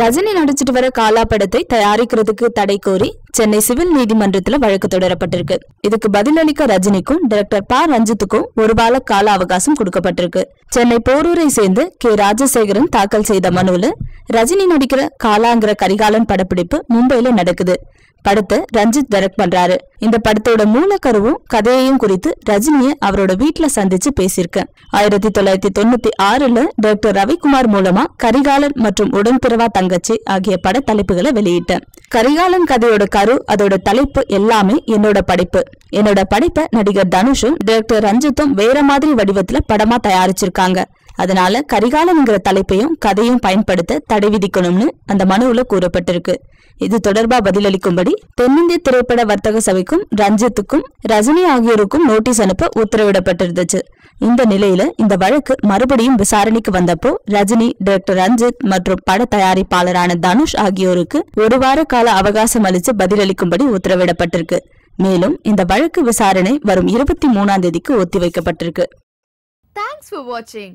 ரஜினி நடிச்சிட்டு வர காலா படத்தை தயாரிக்கிறதுக்கு தடை கோரி சென்னை சிவில் நீதிமன்றத்துல வழக்கு தொடரப்பட்டிருக்கு. இதுக்கு பதிலளிக்க ரஜினிக்கும் டைரக்டர் ப. ரஞ்சித்துக்கும் ஒரு வார கால அவகாசம் கொடுக்கப்பட்டிருக்கு. சென்னை போரூரை சேர்ந்து கே. ராஜசேகரன் தாக்கல் செய்த மனுவில் ரஜினி நடிக்கிற காலாங்கிற கரிகாலன் படப்பிடிப்பு மும்பையில நடக்குது. படத்தை ரஞ்சித் டைரக்ட் பண்றாரு. இந்த படத்தோட மூலக்கருவும் கதையையும் குறித்து ரஜினிய அவரோட வீட்ல சந்திச்சு பேசியிருக்கேன் ஆயிரத்தி தொள்ளாயிரத்தி தொண்ணூத்தி ஆறுல டாக்டர் ரவிக்குமார் மூலமா கரிகாலன் மற்றும் உடன்பிறவா தங்கச்சி ஆகிய பட தலைப்புகளை வெளியிட்டேன். கரிகாலன் கதையோட கரு அதோட தலைப்பு எல்லாமே என்னோட படைப்பு. என்னோட படைப்பை நடிகர் தனுஷும் டாக்டர் ரஞ்சித்தும் வேற மாதிரி வடிவத்துல படமா தயாரிச்சிருக்காங்க. அதனால கரிகாலன்ங்கிற தலைப்பையும் கதையும் பயன்படுத்த தடை விதிக்கணும்னு அந்த மனுவுல கூறப்பட்டிருக்கு. இது தொடர்பா பதிலளிக்கும்படி தென்னிந்திய திரைப்பட வர்த்தக சபைக்கும் ரஞ்சித்துக்கும் ரஜினி ஆகியோருக்கும் நோட்டீஸ் அனுப்ப உத்தரவிடப்பட்டிருந்துச்சு. இந்த நிலையில இந்த வழக்கு மறுபடியும் விசாரணைக்கு வந்தப்போ ரஜினி டைரக்டர் ரஞ்சித் மற்றும் பட தயாரிப்பாளரான தனுஷ் ஆகியோருக்கு ஒரு வார கால அவகாசம் அளித்து பதிலளிக்கும்படி உத்தரவிடப்பட்டிருக்கு. மேலும் இந்த வழக்கு விசாரணை வரும் இருபத்தி மூணாம் தேதிக்கு ஒத்திவைக்கப்பட்டிருக்கு. தேங்க்ஸ் ஃபார் வாட்சிங்